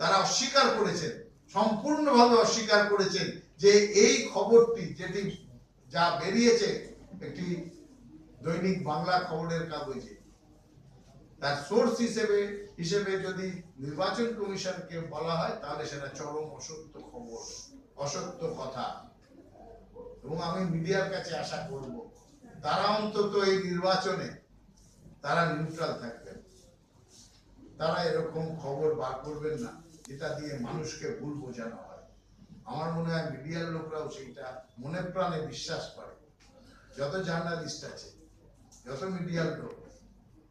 তারা অস্বীকার করেছেন, সম্পূর্ণভাবে অস্বীকার করেছেন যে এই খবরটি যেটি যা বেরিয়েছে একটি দৈনিক বাংলা খবরের কাগজে। তার সোর্স হিসেবে হিসেবে যদি নির্বাচন কমিশনকে বলা হয়, তাহলে সেটা চরম অসত্য খবর, অসত্য কথা। এবং আমি মিডিয়ার কাছে আশা করব, তারা অন্তত এই নির্বাচনে তারা নিউট্রাল থাকবেন তারা এরকম খবর বার করবেন না। যেটা দিয়ে মানুষকে ভুল বোঝানো হয়। আমার মনে হয় মিডিয়ার লোকরাও সেইটা মনে প্রাণে বিশ্বাস করে। যত জার্নালিস্ট আছে, যত মিডিয়ার লোক,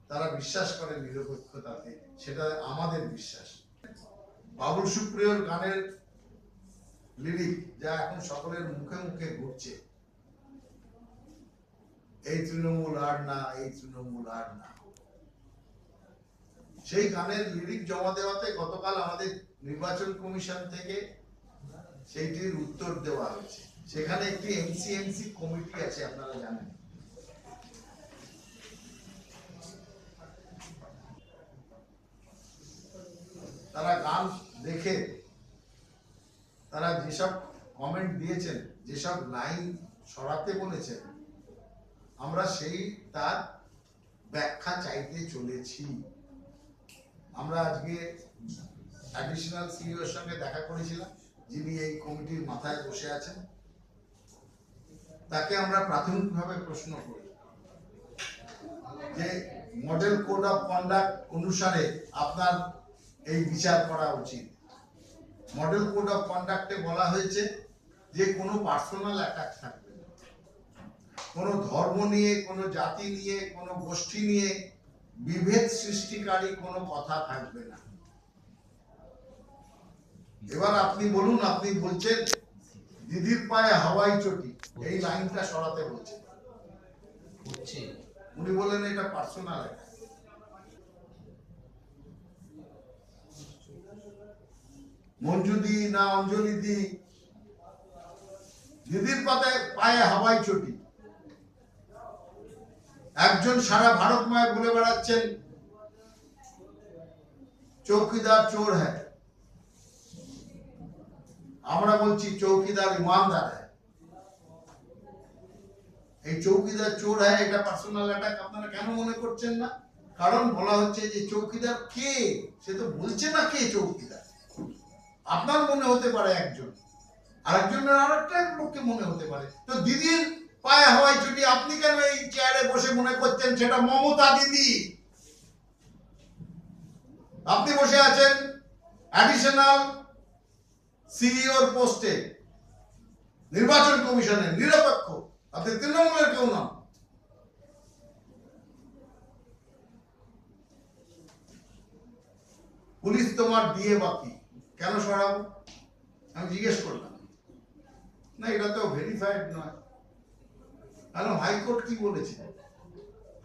তারা বিশ্বাস করে নিরপেক্ষতাতে। সেটা আমাদের বিশ্বাস। বাবুল সুপ্রিয়র গানের লিরিক যা এখন সকলের মুখে মুখে ঘুরছে। এই তৃণমূল আর না, এই তৃণমূল আর না। সেই গানের লিরিক জমা দেওয়াতে গতকাল আমাদের নির্বাচন কমিশন থেকে সেইটির উত্তর দেওয়া হয়েছে। সেখানে একটি এমসিএমসি কমিটি আছে, আপনারা জানেন। তারা গান দেখে, তারা যেসব কমেন্ট দিয়েছেন, যেসব লাইন সরাতে বলেছেন, আমরা সেই তার ব্যাখ্যা চাইতে চলেছি। আমরা আজকে অ্যাডিশনাল সিইওর সঙ্গে দেখা করেছিলাম, যিনি এই কমিটির মাথায় বসে আছেন। তাকে আমরা প্রাথমিকভাবে প্রশ্ন করি যে মডেল কোড অফ কন্ডাক্ট অনুসারে আপনার এই বিচার করা উচিত। মডেল কোড অফ কন্ডাক্টে বলা হয়েছে যে কোনো পার্সোনাল অ্যাটাক থাকবে। কোনো ধর্ম নিয়ে, কোনো জাতি নিয়ে, কোনো গোষ্ঠী নিয়ে বিভেদ সৃষ্টিকারী কোনো কথা থাকবে না। এবার আপনি বলুন আপনি বলছেন দিদির পায়ে হাওয়াই চটি এই লাইনটা সরাতে বলছেন হচ্ছে। উনি বললেন এটা পার্সোনাল মঞ্জু দি না অঞ্জলি দি দিদির পাতায় পায়ে হাওয়াই চটি। একজন সারা ভারতময় ঘুরে বেড়াচ্ছেন। চৌকিদার চোর হ্যাঁ আমরা বলছি চৌকিদার ইমানদার এই চৌকিদার চোর হ্যাঁ এটা পার্সোনাল অ্যাটাক আপনারা কেন মনে করছেন না? কারণ বলা হচ্ছে যে চৌকিদার কে? সে তো বলছে না কে চৌকিদার। আপনার মনে হতে পারে একজন। আরেকজনের আর একটা লোককে মনে হতে পারে। তো দিদির পায়ে হওয়াই ছুটি আপনি কেন এই চেয়ারে বসে মনে করছেন সেটা মমতা দিদি? আপনি বসে আছেন অ্যাডিশনাল সিইওর পোস্টে নির্বাচন কমিশনের নিরপেক্ষ। আপনি তৃণমূলের কেউ নন। পুলিশ তোমার দিয়ে বাকি। কেন সরাবো? আমি জিজ্ঞেস করলাম। না, এটা তো ভেরিফাইড নয়। কারণ হাইকোর্ট কি বলেছে?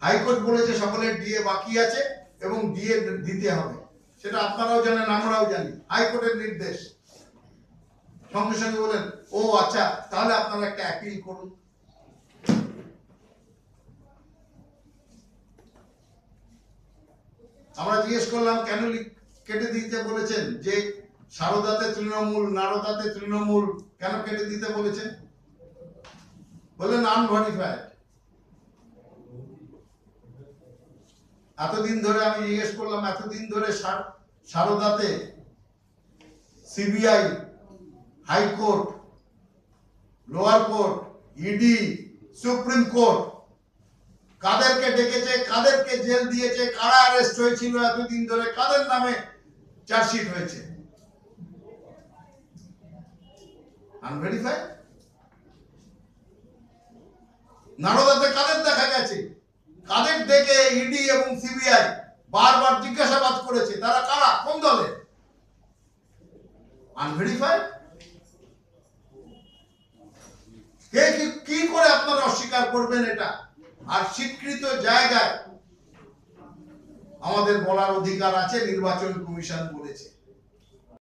হাইকোর্ট বলেছে সকলের ডিএ বাকি আছে এবং ডিএ দিতে হবে। সেটা আপনারাও জানেন, আমরাও জানি। হাইকোর্টের নির্দেশ। সঙ্গে সঙ্গে বলেন, ও আচ্ছা তাহলে আপনারা একটা অ্যাপিল করুন। আমরা জিজ্ঞেস করলাম, কেন কেটে দিতে বলেছেন? যে সারদাতে তৃণমূল, নারদাতে তৃণমূল, কেন কেটে দিতে বলেছেন? বললেন আনভেরিফাইড এতদিন ধরে আমি জিজ্ঞেস করলাম, এতদিন ধরে সার- সারদাতে CBI high court lower court ED supreme court, কাদেরকে ডেকেছে, কাদেরকে জেল দিয়েছে, কারা অ্যারেস্ট হয়েছিল এতদিন ধরে, কাদের নামে চার্জশিট হয়েছে? আনভেরিফাইড নারদাতে কাদের দেখা গেছে? কাদের ডেকে ইডি এবং সিবিআই বারবার জিজ্ঞাসাবাদ করেছে? তারা কারা? কোন দলে কি করে আপনারা অস্বীকার করবেন এটা? আর স্বীকৃত জায়গায় আমাদের বলার অধিকার আছে, নির্বাচন কমিশন বলেছে।